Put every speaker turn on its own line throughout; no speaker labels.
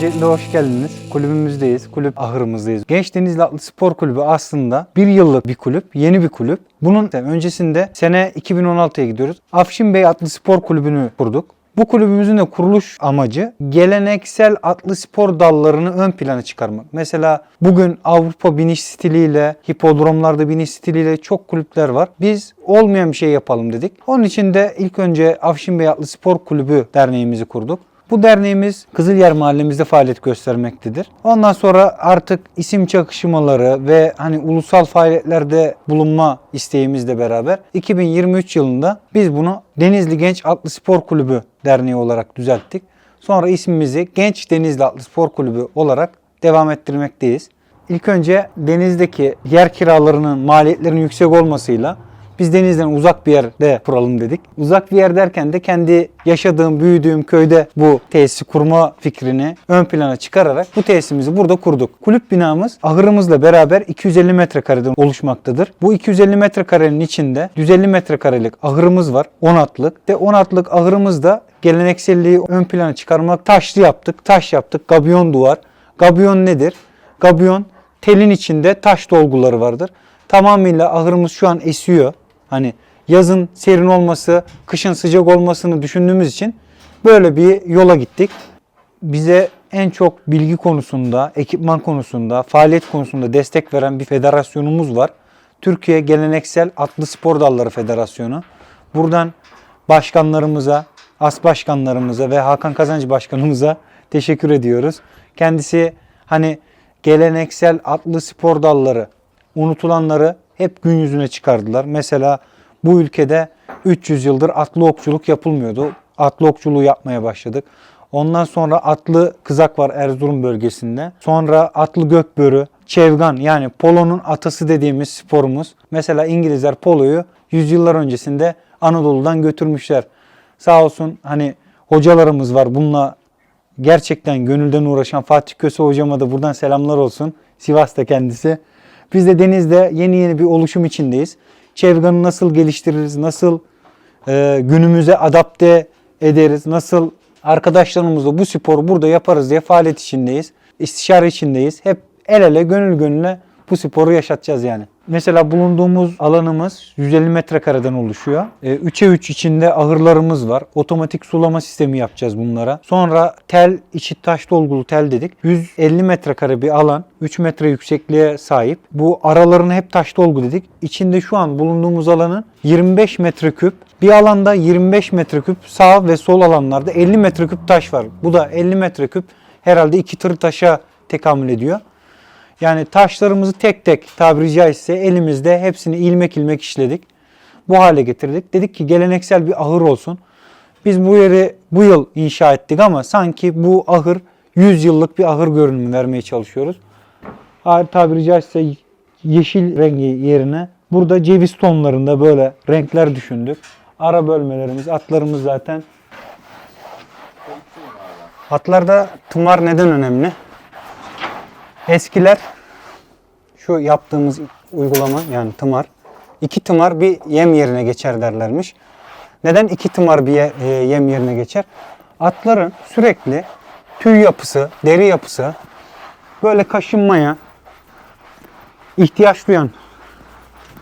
Öncelikle hoş geldiniz. Kulübümüzdeyiz. Kulüp ahırımızdayız. Genç Denizli Atlı Spor Kulübü aslında bir yıllık bir kulüp, yeni bir kulüp. Bunun öncesinde sene 2016'ya gidiyoruz. Afşin Bey Atlı Spor Kulübü'nü kurduk. Bu kulübümüzün de kuruluş amacı geleneksel atlı spor dallarını ön plana çıkarmak. Mesela bugün Avrupa biniş stiliyle, hipodromlarda biniş stiliyle çok kulüpler var. Biz olmayan bir şey yapalım dedik. Onun için de ilk önce Afşin Bey Atlı Spor Kulübü derneğimizi kurduk. Bu derneğimiz Kızılyer Mahallemizde faaliyet göstermektedir. Ondan sonra artık isim çakışmaları ve hani ulusal faaliyetlerde bulunma isteğimizle beraber 2023 yılında biz bunu Denizli Genç Atlı Spor Kulübü Derneği olarak düzelttik. Sonra ismimizi Genç Denizli Atlı Spor Kulübü olarak devam ettirmekteyiz. İlk önce denizdeki yer kiralarının maliyetlerinin yüksek olmasıyla biz denizden uzak bir yerde kuralım dedik. Uzak bir yer derken de kendi yaşadığım, büyüdüğüm köyde bu tesisi kurma fikrini ön plana çıkararak bu tesisimizi burada kurduk. Kulüp binamız ahırımızla beraber 250 metrekareden oluşmaktadır. Bu 250 metrekarenin içinde 150 metrekarelik ahırımız var. 10 atlık. Ve 10 atlık ahırımızda gelenekselliği ön plana çıkarmak taşlı yaptık, taş yaptık, gabiyon duvar. Gabiyon nedir? Gabiyon telin içinde taş dolguları vardır. Tamamıyla ahırımız şu an esiyor. Hani yazın serin olması, kışın sıcak olmasını düşündüğümüz için böyle bir yola gittik. Bize en çok bilgi konusunda, ekipman konusunda, faaliyet konusunda destek veren bir federasyonumuz var. Türkiye Geleneksel Atlı Spor Dalları Federasyonu. Buradan başkanlarımıza, as başkanlarımıza ve Hakan Kazancı başkanımıza teşekkür ediyoruz. Kendisi hani geleneksel atlı spor dalları unutulanları hep gün yüzüne çıkardılar. Mesela bu ülkede 300 yıldır atlı okçuluk yapılmıyordu. Atlı okçuluğu yapmaya başladık. Ondan sonra atlı kızak var Erzurum bölgesinde. Sonra atlı gökbörü, çevgan yani polonun atası dediğimiz sporumuz. Mesela İngilizler poloyu yüzyıllar öncesinde Anadolu'dan götürmüşler. Sağ olsun hani hocalarımız var bununla gerçekten gönülden uğraşan Fatih Köse hocama da buradan selamlar olsun. Sivas'ta kendisi. Biz de denizde yeni yeni bir oluşum içindeyiz. Çevganı nasıl geliştiririz, nasıl e, günümüze adapte ederiz, nasıl arkadaşlarımızla bu sporu burada yaparız diye faaliyet içindeyiz. İstişare içindeyiz. Hep el ele, gönül gönüle bu sporu yaşatacağız yani. Mesela bulunduğumuz alanımız 150 metrekareden oluşuyor. E, 3'e 3 içinde ahırlarımız var. Otomatik sulama sistemi yapacağız bunlara. Sonra tel, içi taş dolgulu tel dedik. 150 metrekare bir alan. 3 metre yüksekliğe sahip. Bu aralarını hep taş dolgu dedik. İçinde şu an bulunduğumuz alanın 25 metreküp bir alanda 25 metreküp sağ ve sol alanlarda 50 metreküp taş var. Bu da 50 metreküp herhalde iki tır taşa tekamül ediyor. Yani taşlarımızı tek tek tabiri caizse elimizde hepsini ilmek ilmek işledik. Bu hale getirdik. Dedik ki geleneksel bir ahır olsun. Biz bu yeri bu yıl inşa ettik ama sanki bu ahır 100 yıllık bir ahır görünümü vermeye çalışıyoruz. Tabiri caizse yeşil rengi yerine burada ceviz tonlarında böyle renkler düşündük. Ara bölmelerimiz, atlarımız zaten. Atlarda tımar neden önemli? Eskiler şu yaptığımız uygulama yani tımar iki tımar bir yem yerine geçer derlermiş. Neden iki tımar bir e, yem yerine geçer? Atların sürekli tüy yapısı, deri yapısı böyle kaşınmaya ihtiyaç duyan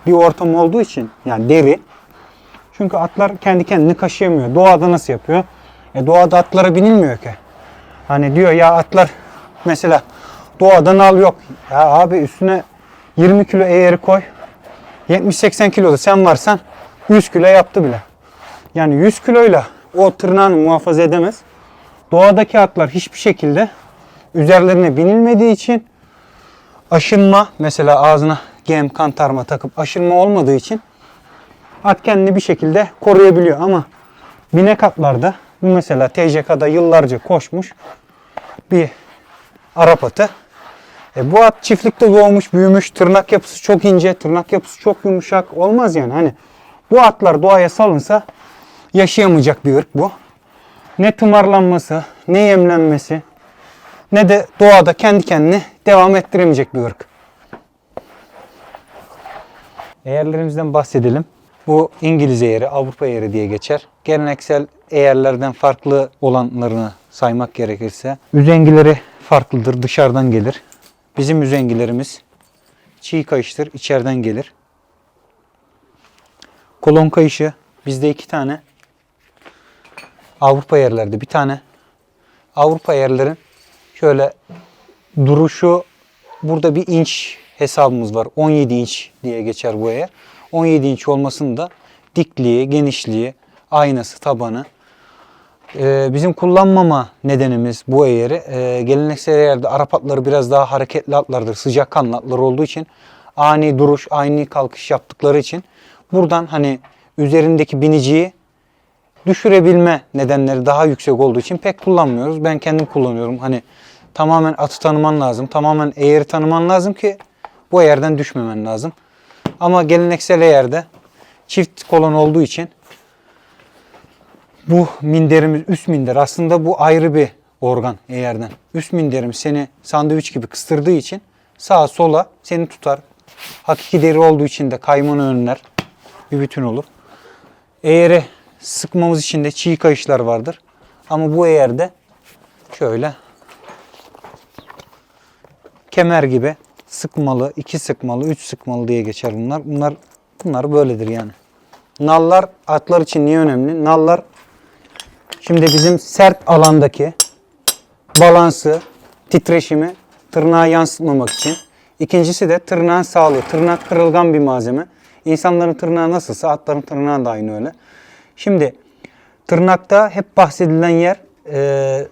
bir ortam olduğu için yani deri. Çünkü atlar kendi kendini kaşıyamıyor. Doğada nasıl yapıyor? E doğada atlara binilmiyor ki. Hani diyor ya atlar mesela doğada nal yok. Ya abi üstüne 20 kilo eğeri koy. 70-80 kilo da sen varsan 100 kilo yaptı bile. Yani 100 kiloyla o tırnağını muhafaza edemez. Doğadaki atlar hiçbir şekilde üzerlerine binilmediği için aşınma mesela ağzına gem kantarma takıp aşınma olmadığı için at kendini bir şekilde koruyabiliyor ama binek atlarda bu mesela TCK'da yıllarca koşmuş bir Arap atı. E bu at çiftlikte doğmuş, büyümüş, tırnak yapısı çok ince, tırnak yapısı çok yumuşak. Olmaz yani. Hani bu atlar doğaya salınsa yaşayamayacak bir ırk bu. Ne tımarlanması, ne yemlenmesi, ne de doğada kendi kendine devam ettiremeyecek bir ırk. Eğerlerimizden bahsedelim. Bu İngiliz eğeri, Avrupa eğeri diye geçer. Geleneksel eğerlerden farklı olanlarını saymak gerekirse. Üzengileri farklıdır. Dışarıdan gelir. Bizim üzengilerimiz çiğ kayıştır. içeriden gelir. Kolon kayışı bizde iki tane. Avrupa yerlerde bir tane. Avrupa yerlerin şöyle duruşu burada bir inç hesabımız var. 17 inç diye geçer bu eğer. 17 inç olmasının da dikliği, genişliği, aynası, tabanı. Ee, bizim kullanmama nedenimiz bu eğeri e, geleneksel eğerde Arap atları biraz daha hareketli atlardır. Sıcak kanlı atlar olduğu için ani duruş, ani kalkış yaptıkları için buradan hani üzerindeki biniciyi düşürebilme nedenleri daha yüksek olduğu için pek kullanmıyoruz. Ben kendim kullanıyorum. Hani tamamen atı tanıman lazım. Tamamen eğeri tanıman lazım ki bu eğerden düşmemen lazım. Ama geleneksel eğerde çift kolon olduğu için bu minderimiz üst minder aslında bu ayrı bir organ eğerden. Üst minderimiz seni sandviç gibi kıstırdığı için sağa sola seni tutar. Hakiki deri olduğu için de kaymanı önler. Bir bütün olur. Eğeri sıkmamız için de çiğ kayışlar vardır. Ama bu eğerde şöyle kemer gibi sıkmalı, iki sıkmalı, üç sıkmalı diye geçer bunlar. Bunlar bunlar böyledir yani. Nallar atlar için niye önemli? Nallar şimdi bizim sert alandaki balansı, titreşimi tırnağa yansıtmamak için. İkincisi de tırnağın sağlığı. Tırnak kırılgan bir malzeme. İnsanların tırnağı nasılsa atların tırnağı da aynı öyle. Şimdi tırnakta hep bahsedilen yer e,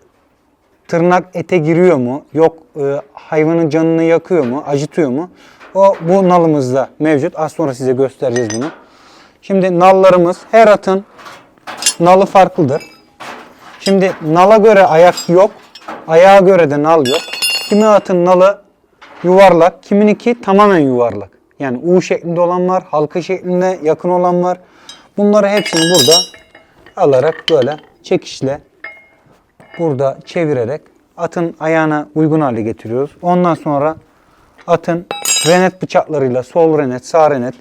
tırnak ete giriyor mu? Yok e, hayvanın canını yakıyor mu? Acıtıyor mu? O bu nalımızda mevcut. Az sonra size göstereceğiz bunu. Şimdi nallarımız her atın nalı farklıdır. Şimdi nala göre ayak yok. Ayağa göre de nal yok. Kimi atın nalı yuvarlak, kimininki tamamen yuvarlak. Yani U şeklinde olan var, halka şeklinde yakın olan var. Bunları hepsini burada alarak böyle çekişle burada çevirerek atın ayağına uygun hale getiriyoruz. Ondan sonra atın renet bıçaklarıyla sol renet, sağ renet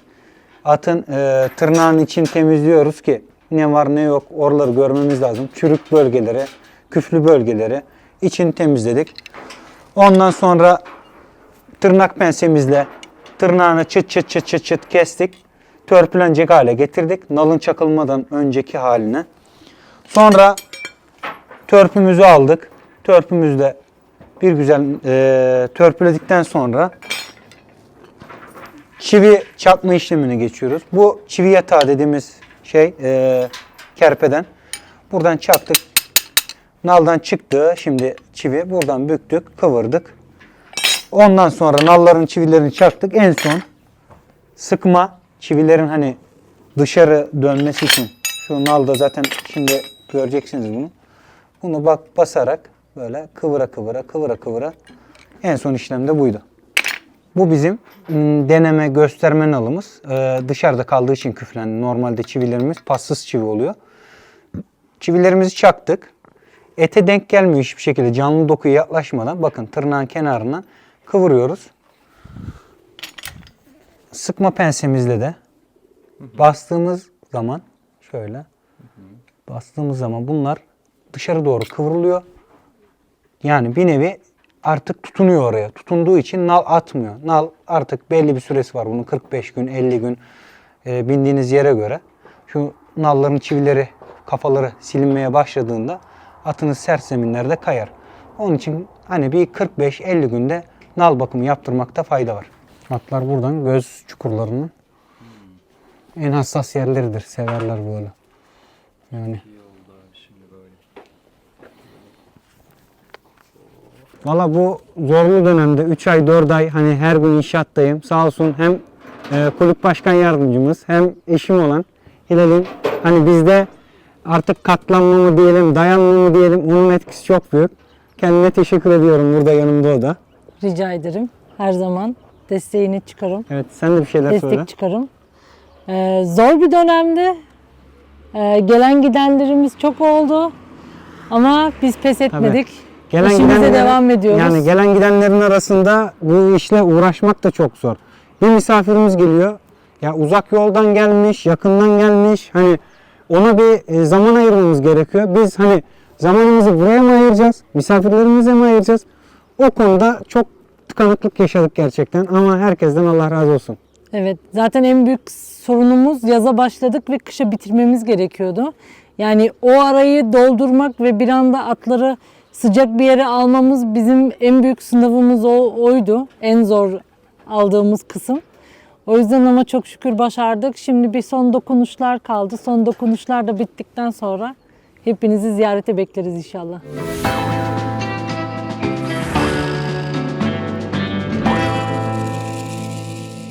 atın e, tırnağın içini temizliyoruz ki ne var ne yok oraları görmemiz lazım. Çürük bölgeleri, küflü bölgeleri için temizledik. Ondan sonra tırnak pensemizle tırnağını çıt çıt çıt çıt çıt kestik. Törpülenecek hale getirdik. Nalın çakılmadan önceki haline. Sonra törpümüzü aldık. Törpümüzle bir güzel e, törpüledikten sonra çivi çakma işlemine geçiyoruz. Bu çivi yatağı dediğimiz şey e, kerpeden. Buradan çaktık. Naldan çıktı. Şimdi çivi buradan büktük, kıvırdık. Ondan sonra nalların çivilerini çaktık. En son sıkma çivilerin hani dışarı dönmesi için şu nalda zaten şimdi göreceksiniz bunu. Bunu bak basarak böyle kıvıra kıvıra kıvıra kıvıra en son işlemde buydu. Bu bizim ım, deneme gösterme nalımız. Ee, dışarıda kaldığı için küflendi. Normalde çivilerimiz passız çivi oluyor. Çivilerimizi çaktık. Ete denk gelmiyor hiçbir şekilde canlı dokuya yaklaşmadan. Bakın tırnağın kenarından kıvırıyoruz. Sıkma pensemizle de bastığımız zaman şöyle bastığımız zaman bunlar dışarı doğru kıvrılıyor. Yani bir nevi artık tutunuyor oraya. Tutunduğu için nal atmıyor. Nal artık belli bir süresi var bunun 45 gün, 50 gün e, bindiğiniz yere göre. Şu nalların çivileri, kafaları silinmeye başladığında atınız sert zeminlerde kayar. Onun için hani bir 45-50 günde nal bakımı yaptırmakta fayda var. Atlar buradan göz çukurlarının en hassas yerleridir. Severler böyle. Yani. Valla bu zorlu dönemde 3 ay 4 ay hani her gün inşaattayım. Sağ olsun hem e, kulüp başkan yardımcımız hem eşim olan Hilal'in hani bizde artık katlanma mı diyelim dayanma mı diyelim onun etkisi çok büyük. Kendine teşekkür ediyorum burada yanımda o da.
Rica ederim. Her zaman desteğini çıkarım.
Evet sen de bir şeyler
Destek
söyle.
çıkarım. Ee, zor bir dönemde ee, gelen gidenlerimiz çok oldu. Ama biz pes etmedik. İşimize
gidenlerin-
devam ediyoruz.
Yani gelen gidenlerin arasında bu işle uğraşmak da çok zor. Bir misafirimiz geliyor. Ya uzak yoldan gelmiş, yakından gelmiş. Hani ona bir e, zaman ayırmamız gerekiyor. Biz hani zamanımızı buraya mı ayıracağız? Misafirlerimize mi ayıracağız?
O konuda çok tıkanıklık yaşadık gerçekten ama herkesten Allah razı olsun.
Evet, zaten en büyük sorunumuz yaza başladık ve kışa bitirmemiz gerekiyordu. Yani o arayı doldurmak ve bir anda atları sıcak bir yere almamız bizim en büyük sınavımız o, oydu. En zor aldığımız kısım. O yüzden ama çok şükür başardık. Şimdi bir son dokunuşlar kaldı. Son dokunuşlar da bittikten sonra hepinizi ziyarete bekleriz inşallah.